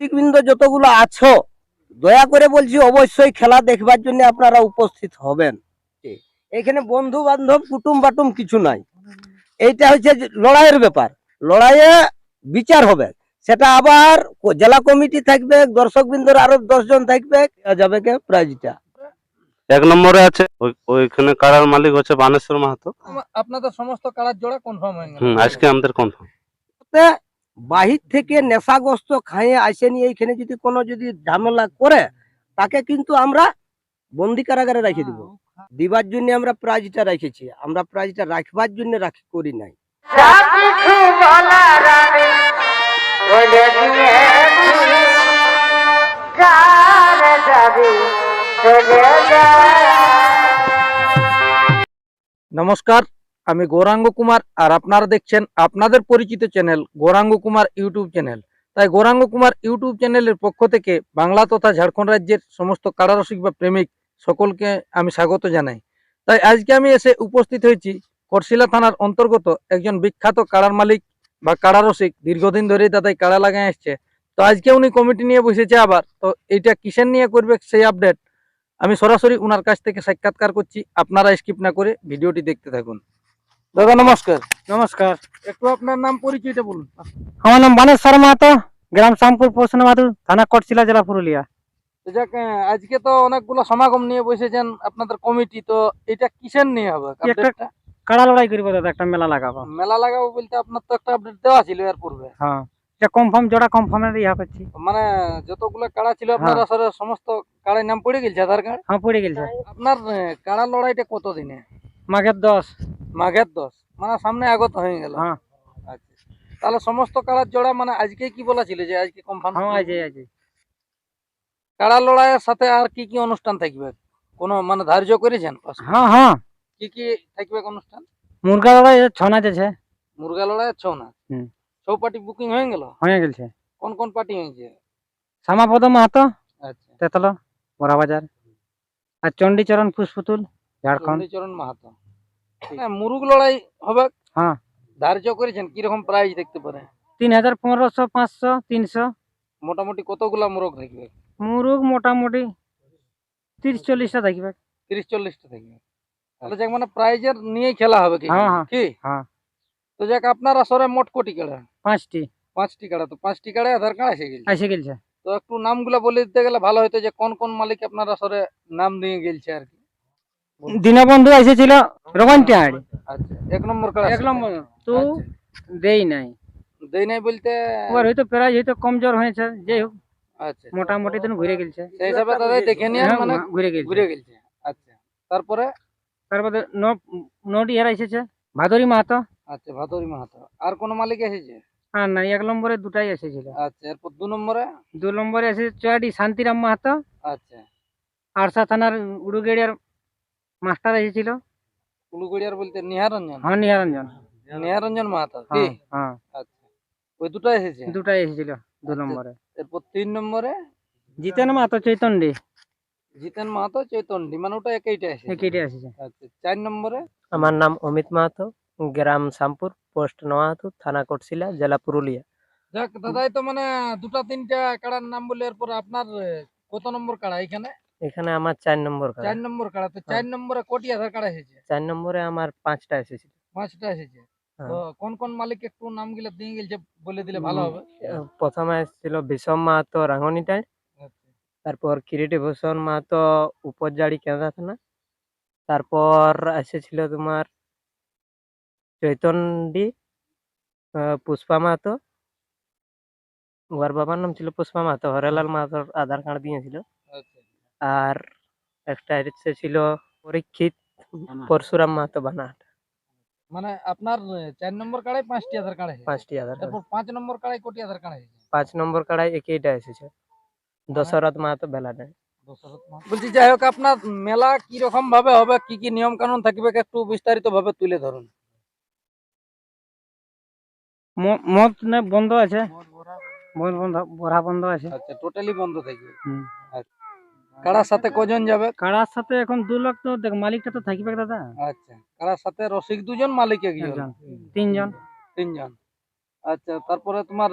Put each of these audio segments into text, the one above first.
রসিকবৃন্দ যতগুলো আছো দয়া করে বলছি অবশ্যই খেলা দেখবার জন্য আপনারা উপস্থিত হবেন। এখানে বন্ধু বান্ধব কুটুম বাটুম কিছু নাই। এইটা হচ্ছে যে লড়াইয়ের ব্যাপার। লড়াইয়ে বিচার হবে। সেটা আবার জেলা কমিটি থাকবে দর্শক বৃন্দর আরও দশজন থাকবে যাবে কে? প্রাইজটা। এক নম্বরে আছে ওইখানে কারার মালিক হচ্ছে বানেশ্বর মাহাতো। আপনাদের সমস্ত কারার জোড়া কনফার্ম হয়ে গেল। আজকে আমাদের কনফার্ম বাহির থেকে নেশাগ্রস্ত খাইয়ে আসেনি এইখানে যদি কোনো যদি ঝামেলা করে তাকে কিন্তু আমরা বন্দি কারাগারে রেখে দিব। দিবার জন্য আমরা প্রাইজটা রেখেছি। আমরা প্রাইজটা রাখবার জন্য রাখি করি নাই। নমস্কার। আমি গৌরাঙ্গ কুমার আর আপনারা দেখছেন আপনাদের পরিচিত channel Gouranga Kumar YouTube channel. তাই গৌরাঙ্গ কুমার ইউটিউব চ্যানেলের পক্ষ থেকে বাংলা তথা ঝাড়খণ্ড রাজ্যের সমস্ত কারারসিক বা প্রেমিক সকলকে আমি স্বাগত জানাই। তাই আজকে আমি এসে উপস্থিত হয়েছি করশিলা থানার অন্তর্গত একজন বিখ্যাত কারার মালিক বা কারারসিক, দীর্ঘদিন ধরেই দাদাই কারা লাগাই আসছে। তো আজকে উনি কমিটি নিয়ে বসেছে আবার। তো এইটা কিসের নিয়ে করবে সেই আপডেট আমি সরাসরি উনার কাছ থেকে সাক্ষাৎকার করছি। আপনারা স্কিপ না করে ভিডিওটি দেখতে থাকুন। দাদা নমস্কার। নমস্কার। একটু আপনার নাম পরিচয়টা বলুন। আমার নাম বানেশ্বর মাহাতো গ্রাম শ্যামপুর পৌষণ মাধু থানা কটশিলা জেলা পুরুলিয়া। যাক আজকে তো অনেকগুলো সমাগম নিয়ে বসেছেন আপনাদের কমিটি তো এটা কিসের নিয়ে হবে? একটা- কাড়া লড়াই করব দাদা একটা মেলা লাগাবো। মেলা লাগাবো বলতে আপনার তো একটা আপডেট দেওয়া ছিল এর পূর্বে। হ্যাঁ এটা কনফার্ম জোড়া কনফার্মের ইয়া করছি। মানে যতগুলো কাড়া ছিল আপনার হ্যাঁ। আসলে সমস্ত কাড়ার নাম পড়ে গেছে আধার কার্ড? হ্যাঁ পড়ে গেছে। আপনার কাড়া লড়াইটা কত দিনে মাঘের দশ। মাঘের দশ। মানে সামনে আগত হয়ে গেল। হ্যাঁ। আচ্ছা। তাহলে সমস্ত কাড়ার জোড়া মানে আজকে কি বলা ছিল যে আজকে কনফার্ম হ্যাঁ আছে আছে কাড়া লড়াইয়ের সাথে আর কি কি অনুষ্ঠান থাকবে? কোনো মানে ধার্য করেছেন? হ্যাঁ হ্যাঁ। কি কি থাকবে অনুষ্ঠান? মুরগা লড়াই ছ নাচ আছে। মুরগা লড়াই ছৌ না হুম। ছৌ পার্টি বুকিং হয়ে গেল? হয়ে গেছে। কোন কোন পার্টি হয়েছে? শ্যামাপদ মাহাতো আচ্ছা। তেতলা তেতল বড়াবাজার। আর চণ্ডীচরণ পুষ্পুতুল ঝাড়খণ্ড। চরণ মাহাতো। মুরুগ লড়াই হবে। হ্যাঁ। ধার্য করেছেন কীরকম প্রাইস দেখতে পারে তিন হাজার পনেরোশো পাঁচশো তিনশো। মোটামুটি কতগুলা মুরগ থাকবে মুরুগ মোটামুটি তিরিশ চল্লিশটা থাকবে। তিরিশ চল্লিশটা থাকবে। তাহলে যাক মানে প্রাইজের নিয়েই খেলা হবে কি? হ্যাঁ, হ্যাঁ। কি? হ্যাঁ। তো যাক আপনার আসরে মোট কোটি কাড়া? পাঁচটি। পাঁচটি কাড়া তো পাঁচটি কাড়ায় আধার কার্ড এসে গেছে। এসে গেছে। তো একটু নামগুলা বলে দিতে গেলে ভালো হতো যে কোন কোন মালিক আপনার আসরে নাম নিয়ে গেলছে আর কি। দীনবন্ধু এসেছিল রোগন টিয়াড়ি আচ্ছা এক নম্বর কাড়া এক নম্বর তো আচ্ছা। দেই নাই। দেই নাই বলতে? ওর হয়তো প্রায় হয়তো কমজোর হয়েছে যে হোক। আচ্ছা। মোটামুটি দিন ঘুরে গেছে সেই হিসাবে দাদাই দেখে নিয়ে হ্যাঁ, মানে ঘুরে গেছে ঘুরে গেছে আচ্ছা তারপরে? তারপরে নটি হেরা এসেছে। ভাদরি মাহাতো। আচ্ছা ভাদরি মাহাতো। আর কোন মালিক এসেছে? হ্যাঁ না এক নম্বরে দুটাই এসেছিল। আচ্ছা এরপর দু নম্বরে? দু নম্বরে এসেছে চয়াডি শান্তিরাম মাহাতো। আচ্ছা। আরসা থানার উড়ুগেড়িয়ার মাস্টার এসেছিল। উলুগড়িয়ার বলতে নিহারঞ্জন? হ্যাঁ নিহারঞ্জন। নিহারঞ্জন মাহাতো কি? হ্যাঁ হ্যাঁ। আচ্ছা। ওই দুটো এসেছে? দুটাই এসেছিল দু আচ্ছা। নম্বরে। এরপর তিন নম্বরে? জিতেন মাহাতো চৈতন্যি জিতেন মাহাতো চৈতন্যি মানে ওটা একইটা এসেছে। একইটা এসেছে। আচ্ছা চার নম্বরে? আমার নাম অমিত মাহাতো গ্রাম শ্যামপুর পোস্ট নোয়াহাতু থানা কোটশিলা জেলা পুরুলিয়া। যাক দাদাই তো মানে দুটা তিনটা কাড়ার নাম বলে এরপর আপনার কত নম্বর কাড়া এখানে? এখানে আমার চার নম্বর কাড়া। চার নম্বর কাড়া তো চার নম্বরে কোটি আধার কার্ড এসেছে? চার নম্বরে আমার পাঁচটা এসেছিল পাঁচটা এসেছে। হ্যাঁ। তো কোন কোন মালিক একটু নামগুলো দিয়ে গেছে বলে দিলে ভালো হবে? প্রথমে এসেছিল বিষম মাহাতো রাঙ্গনিটায় আচ্ছা। তারপর কিরিটি ভূষণ মাহাতো উপরজাড়ি কেঁদা থানা। তারপর এসেছিল তোমার চৈতন্যি আহ, পুষ্পা মাহাতো। ওর বাবার নাম ছিল পুষ্পা মাহাতো হরেলাল মাহাতোর আধার কার্ড দিয়েছিল। আর একটা এসেছিল পরীক্ষিত পরশুরাম মাহাতো বানাট মানে আপনার চার নম্বর কাড়াই পাঁচটি আধার কার্ড এসেছে পাঁচটি আধার তারপর পাঁচ নম্বর কাড়াই কোটি আধার কার্ড এসেছে পাঁচ নম্বর কাড়াই একইটা এসেছে। দশরথ মাহাতো বেলাডায় দশরথ মাহাতো। বলছি যাই হোক আপনার মেলা কি রকম ভাবে হবে কি কি নিয়ম কানুন থাকবে একটু বিস্তারিত ভাবে তুলে ধরুন। ম- মদ না বন্ধ আছে। বন্ধ বড়া বন্ধ আছে। আচ্ছা টোটালি বন্ধ থাকবে। হুম। কাড়ার সাথে কজন যাবে? কাড়ার সাথে এখন দু লাখ তো দেখ মালিকটা তো থাকবে দাদা। আচ্ছা কাড়ার সাথে রসিক দুজন মালিক একজন? তিনজন। তিনজন। আচ্ছা তারপরে তোমার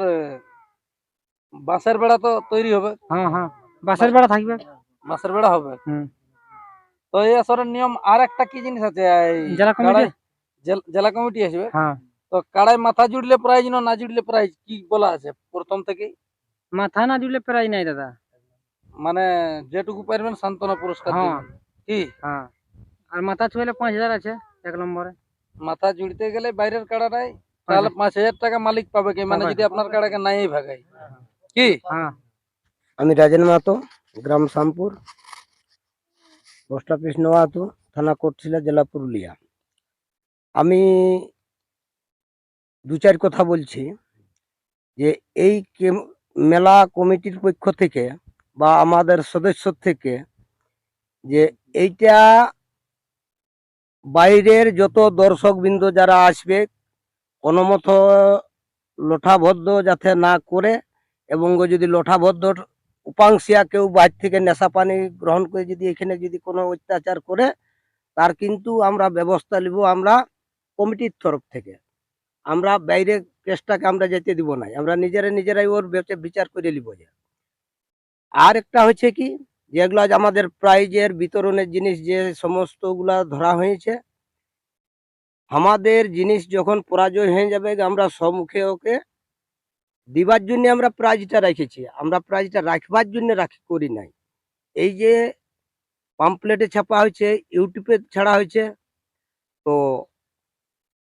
বাঁশের বেড়া তো তৈরি হবে? হ্যাঁ হ্যাঁ বাসের বেড়া থাকবে। বাঁশের বেড়া হবে? হুম। তো এই আসরের নিয়ম আর একটা কি জিনিস আছে? জেলা কমিটি? জেলা কমিটি আসবে? হ্যাঁ। তো কাড়াই মাথা জুড়লে প্রাইজ না জুড়লে প্রাইজ কি বলা আছে প্রথম থেকেই? মাথা না জুড়লে প্রায় নাই দাদা। মানে যেটুকু পারবেন সান্ত্বনা পুরস্কার হ্যাঁ। দিবেন। কি? হ্যাঁ। আর মাথা ছুঁলে পাঁচ হাজার আছে এক নম্বরে। মাথা জুড়তে গেলে বাইরের কাড়া নাই তাহলে পাঁচ হাজার টাকা মালিক পাবে কি? মানে যদি আপনার কাড়াকে নাই ভাগাই কি? হ্যাঁ। আমি রাজেন মাহাতো গ্রাম শামপুর পোস্ট অফিস নোয়াতু থানা কোটশিলা জেলা পুরুলিয়া। আমি দু চার কথা বলছি যে এই মেলা কমিটির পক্ষ থেকে বা আমাদের সদস্য থেকে যে এইটা বাইরের যত দর্শকবৃন্দ যারা আসবে, কোনো মতো লোঠাবদ্ধ যাতে না করে এবং যদি লোঠাবদ্ধ উপাংশিয়া কেউ বাইর থেকে নেশা পানি গ্রহণ করে যদি এখানে যদি কোনো অত্যাচার করে, তার কিন্তু আমরা ব্যবস্থা নিব আমরা কমিটির তরফ থেকে। আমরা বাইরে কেসটাকে আমরা যেতে দিব না। আমরা নিজেরা নিজেরাই ওর বেচে- বিচার করে নিব যে আর একটা হচ্ছে কি, যেগুলো আজ আমাদের প্রাইজের বিতরণের জিনিস যে সমস্তগুলা ধরা হয়েছে, আমাদের জিনিস যখন পরাজয় হয়ে যাবে, আমরা সম্মুখে ওকে দিবার জন্য আমরা প্রাইজটা রেখেছি। আমরা প্রাইজটা রাখবার জন্য রাখি, করি নাই। এই যে পাম্পলেটে ছাপা হয়েছে ইউটিউবে ছাড়া হয়েছে, তো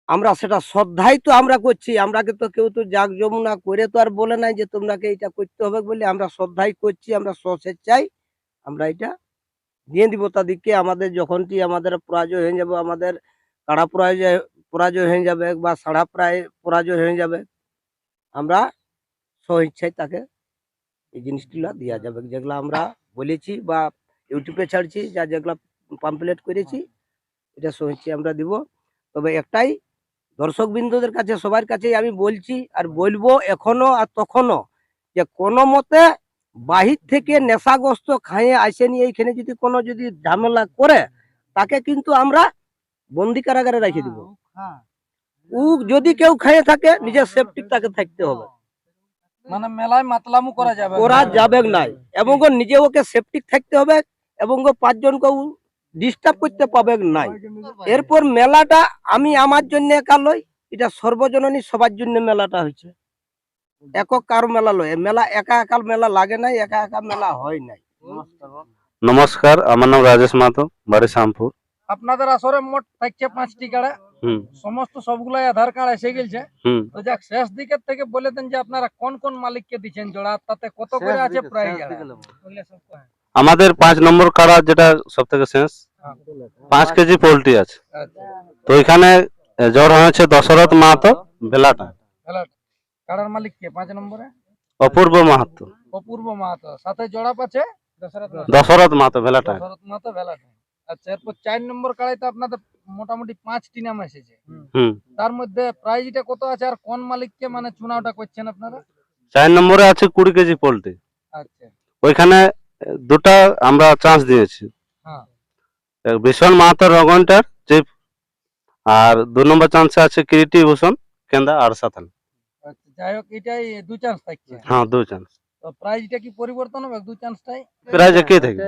আমরা সেটা শ্রদ্ধাই তো আমরা করছি, আমরাকে তো কেউ তো জাগ যমুনা করে তো আর বলে নাই যে তোমরাকে এটা করতে হবে বলে আমরা শ্রদ্ধাই করছি, আমরা স্বস্বেচ্ছাই আমরা এটা দিয়ে দিব তাদেরকে আমাদের যখনটি আমাদের পরাজয় হয়ে যাবে, আমাদের কাড়া পরাজয় পরাজয় হয়ে যাবে বা সাড়া প্রায় পরাজয় হয়ে যাবে, আমরা স্বইচ্ছায় তাকে এই জিনিসগুলো দেওয়া যাবে। যেগুলো আমরা বলেছি বা ইউটিউবে ছাড়ছি, যা যেগুলো পাম্পলেট করেছি, এটা স্বইচ্ছায় আমরা দিব। তবে একটাই দর্শক বিন্দুদের কাছে সবার কাছেই আমি বলছি আর বলব এখনও আর তখনও যে কোনো মতে বাহির থেকে নেশাগ্রস্ত খাইয়ে আসেনি এইখানে যদি কোনো যদি ঝামেলা করে তাকে কিন্তু আমরা বন্দি কারাগারে রেখে দিব। ও যদি কেউ খাইয়ে থাকে নিজের সেফটি তাকে থাকতে হবে। মানে মেলায় মাতলামু করা যাবে। করা যাবে নাই। এবং নিজে ওকে সেফটি থাকতে হবে এবং পাঁচজনকে ডিস্টার্ব করতে পাবে নাই। এরপর মেলাটা আমি আমার জন্য একা লই এটা সর্বজননী সবার জন্য মেলাটা হয়েছে। একক কারও মেলা লয়। মেলা একা একা মেলা লাগে নাই একা একা মেলা হয় নাই। নমস্কার আমার নাম রাজেশ মাহাতো বাড়ি শ্যামপুর। আপনাদের আসরে মোট থাকছে পাঁচটি কাড়া। হুম। সমস্ত সবগুলাই আধার কার্ড এসে গেছে তো যাক শেষ দিকের থেকে বলে দেন যে আপনারা কোন কোন মালিককে দিচ্ছেন জোড়া তাতে কত করে আছে প্রাইস আমাদের পাঁচ নম্বর কাড়া যেটা সব থেকে শেষ পাঁচ কেজি পোলট্রি আছে। তো এখানে আহ, জ্বর হয়েছে দশরথ মাহাতো বেলাটা কাড়ার মালিক কে? পাঁচ নম্বরে? অপূর্ব মাহাতো। অপূর্ব মাহাতো। সাথে জোড়া পাচ্ছে দশরথ মাহাতো। দশরথ মাহাতো বেলাটা দশরথ মাহাতো ভেলাটা। আচ্ছা এরপর চার নম্বর কাড়াইতে আপনাদের মোটামুটি পাঁচটি নাম এসেছে। হুম। তার মধ্যে প্রাইজটা কত আছে আর কোন মালিককে মানে চুনাওটা করছেন আপনারা? চার নম্বরে আছে কুড়ি কেজি পোল্ট্রি। আচ্ছা। ওইখানে দুটা আমরা চান্স দিয়েছি। হ্যাঁ। ভীষণ মাহাতো রগনটার চিফ আর দু নম্বর চান্সে আছে কিরিটি ভূষণ কেন্দা আর সাথান আচ্ছা যাই হোক এটাই দু চান্স থাকছে। হ্যাঁ দু চান্স তো প্রাইজটা কি পরিবর্তন হবে? দু চান্সটাই প্রাইজ একই থাকবে?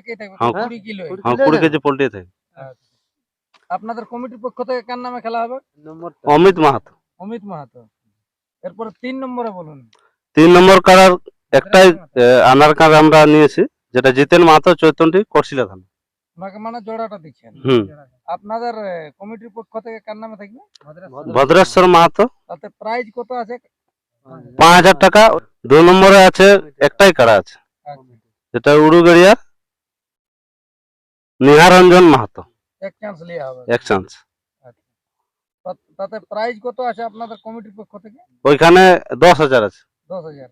একই থাকবে। হ্যাঁ। কিলো হ্যাঁ কুড়ি কেজি পোল্ট্রি থাকবে। আপনাদের কমিটির পক্ষ থেকে কার নামে খেলা হবে? অমিত মাহাতো। অমিত মাহাতো। এরপরে তিন নম্বরে বলুন। তিন নম্বর কারার একটাই আনার কার্ড আমরা নিয়েছি যেটা জিতেন মাহাতো চৈতন্যটি করছিলা থানা। ওনাকে মানে জোড়াটা দিচ্ছেন। আপনাদের কমিটির পক্ষ থেকে কার নামে থাকবে? ভদ্রেশ্বর। মাহাতো। তাতে প্রাইজ কত আছে? পাঁচ হাজার টাকা দু নম্বরে আছে একটাই কাড়া আছে। আচ্ছা, যেটা উড়ুগড়িয়ার নিহারঞ্জন মাহাতো। এক চান্স লিয়া হবে। এক চান্স তা- তাতে প্রাইজ কত আছে আপনাদের কমিটির পক্ষ থেকে? ওইখানে দশ হাজার আছে। দশ হাজার।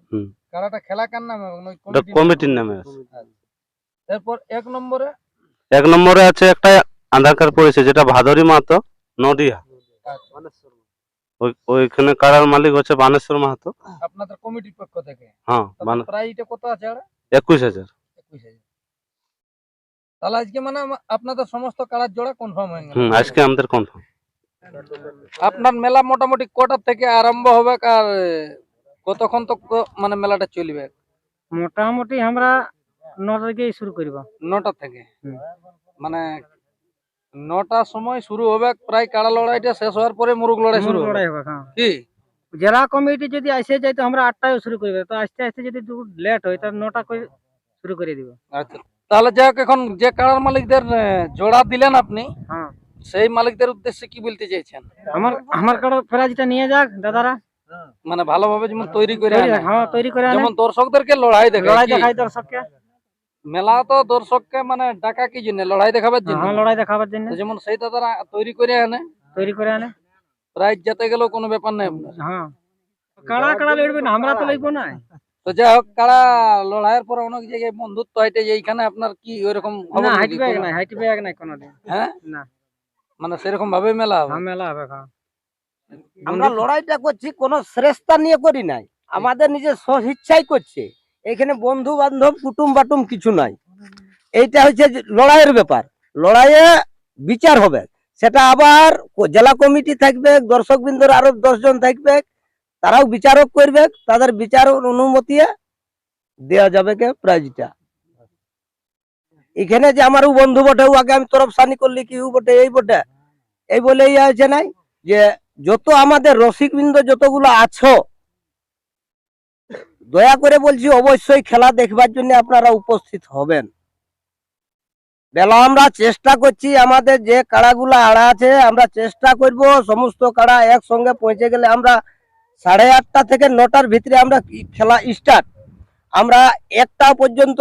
কারাটা খেলা কার নামে কমিটির নামে? আছে। এরপর এক নম্বরে? এক নম্বরে আছে একটা আধার কার্ড পড়েছে যেটা ভাদরি মাহাতো নদিয়া। আচ্ছা, ওইখানে কারার মালিক হচ্ছে বানেশ্বর মাহাতো। আপনাদের কমিটির পক্ষ থেকে? হ্যাঁ বানে- প্রাইজটা কত আছে একুশ হাজার। একুশ হাজার। তাহলে আজকে মানে আপনাদের সমস্ত কালার জোড়া কনফার্ম হয়ে গেল। আজকে আমাদের কনফার্ম আপনার মেলা মোটামুটি কটার থেকে আরম্ভ হবে? আর কতক্ষণ তো মানে মেলাটা চলবে? মোটামুটি আমরা নটা থেকে শুরু করব। নটা থেকে? মানে নটার সময় শুরু হবে প্রায় কাড়া লড়াইটা শেষ হওয়ার পরে মুরুগ লড়াই শুরু লড়াই হবে হ্যাঁ। কি? জেলা কমিটি যদি আসে যায় তো আমরা আটটায় শুরু করবে তো আস্তে আস্তে যদি লেট হয় তাহলে নটা করে শুরু করে দিব। আচ্ছা তাহলে যাই হোক এখন যে কাড়ার মালিকদের জোড়া দিলেন আপনি হ্যাঁ। সেই মালিকদের উদ্দেশ্যে কি বলতে চাইছেন? আমার আমার কারও প্রাইজটা নিয়ে যাক দাদারা। মানে ভালোভাবে যেমন তৈরি করে হ্যাঁ তৈরি করে যেমন দর্শকদেরকে লড়াই লড়াই দেখায় দর্শককে। মেলা তো দর্শককে মানে ডাকা কি জন্য? লড়াই দেখাবার জন্য। হ্যাঁ লড়াই দেখাবার জন্য। যেমন সেইটা তারা তৈরি করে আনে। তৈরি করে আনে। প্রাইজ যেতে গেলেও কোনো ব্যাপার নেই আপনার। হ্যাঁ। কাড়া কাড়া লড়বে না? আমরা তো লড়বো না। তো যাই হোক কারা লড়াইয়ের পরে অনেক জায়গায় বন্ধুত্ব হাইটে যে এইখানে আপনার কি ওইরকম না হাইট ব্যাগ নাই হাইট ব্যাগ নাই কোনোদিন। হ্যাঁ? না। মানে সেরকম ভাবে মেলা হবে? ঝামেলা হবে হ্যাঁ। আমরা লড়াইটা করছি কোন শ্রেষ্ঠা নিয়ে করি নাই। আমাদের নিজের স্বইচ্ছাই করছে। এখানে বন্ধু বান্ধব কুটুম বাটুম কিছু নাই। এইটা হচ্ছে লড়াইয়ের ব্যাপার। লড়াইয়ে বিচার হবে। সেটা আবার জেলা কমিটি থাকবে দর্শক বৃন্দর আরও জন থাকবে। তারাও বিচারক করবে। তাদের বিচার অনুমতি দেওয়া যাবে কে প্রাইজটা। এখানে যে আমার বন্ধু বটে ও আগে আমি তরফ সানি করলি কি বটে এই বটে। এই বলে ইয়ে হয়েছে নাই যে যত আমাদের রসিকবৃন্দ যতগুলো আছো, দয়া করে বলছি অবশ্যই খেলা দেখবার জন্য আপনারা উপস্থিত হবেন। বেলা, আমরা চেষ্টা করছি আমাদের যে কাড়াগুলো আড়া আছে, আমরা চেষ্টা করব সমস্ত কাড়া একসঙ্গে পৌঁছে গেলে আমরা সাড়ে আটটা থেকে নটার ভিতরে আমরা খেলা স্টার্ট আমরা একটা পর্যন্ত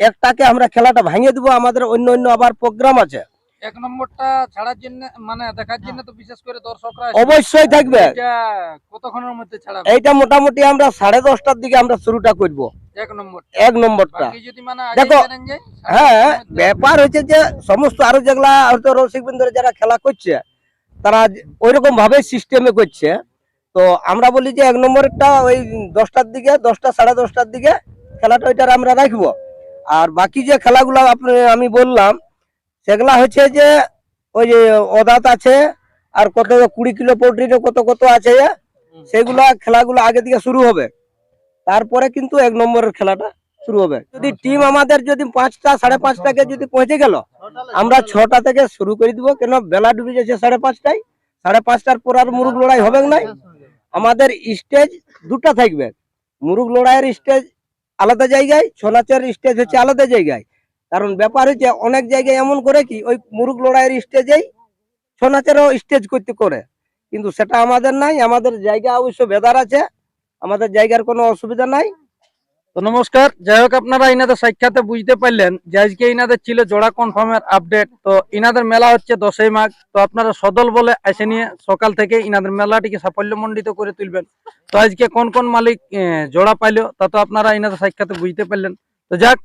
একটাকে আমরা খেলাটা ভাঙিয়ে দিব, আমাদের অন্য অন্য আবার প্রোগ্রাম আছে। এক নম্বরটা ছাড়ার জন্য মানে দেখার জন্য তো বিশেষ করে দর্শকরা অবশ্যই থাকবে। এটা কতক্ষণের মধ্যে ছাড়াবে? এইটা মোটামুটি আমরা সাড়ে দশটার দিকে আমরা শুরুটা করব। এক নম্বর এক নম্বরটা। মানে দেখো, হ্যাঁ ব্যাপার হচ্ছে যে সমস্ত আরও যেগুলা হয়তো রসিক বৃন্দরে যারা খেলা করছে তারা ওইরকম ভাবে সিস্টেমে করছে। তো আমরা বলি যে এক নম্বরটা ওই দশটার দিকে দশটা সাড়ে দশটার দিকে খেলাটা ওইটার আমরা রাখব। আর বাকি যে খেলাগুলো আপনি আমি বললাম সেগুলা হচ্ছে যে, ওই যে অদাত আছে, আর কত কুড়ি কিলো পোল্ট্রির কত কত আছে সেগুলা খেলাগুলো আগে থেকে শুরু হবে। তারপরে কিন্তু এক নম্বরের খেলাটা শুরু হবে। যদি টিম আমাদের যদি পাঁচটা, সাড়ে পাঁচটাকে যদি পৌঁছে গেল, আমরা ছটা থেকে শুরু করে দিব। কেন? বেলা ডুবে যাচ্ছে সাড়ে পাঁচটায়। সাড়ে পাঁচটার পর আর মুরুগ লড়াই হবে নাই? আমাদের স্টেজ দুটা থাকবে। মুরুগ লড়াইয়ের স্টেজ আলাদা জায়গায় ছৌ স্টেজ হচ্ছে আলাদা জায়গায়। কারণ ব্যাপার হচ্ছে অনেক জায়গায় এমন করে কি, ওই মুরুগ লড়াইয়ের স্টেজেই ছৌ নাচেরও স্টেজ করতে করে। কিন্তু সেটা আমাদের নাই, আমাদের জায়গা অবশ্য বেদার আছে, আমাদের জায়গার কোনো অসুবিধা নাই। তো নমস্কার, যাই হোক আপনারা ইনাদের সাক্ষাতে বুঝতে পারলেন যে আজকে ইনাদের ছিল জোড়া কনফার্মের আপডেট তো ইনাদের মেলা হচ্ছে দশই মাঘ। তো আপনারা সদল বলে এসে নিয়ে সকাল থেকে ইনাদের মেলাটিকে সাফল্যমণ্ডিত করে তুলবেন। তো আজকে কোন কোন মালিক জোড়া পাইলো তা তো আপনারা ইনাদের সাক্ষাতে বুঝতে পারলেন। তো যাক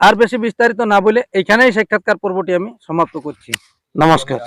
আর বেশি বিস্তারিত না বলে এখানেই সাক্ষাৎকার পর্বটি আমি সমাপ্ত করছি। নমস্কার।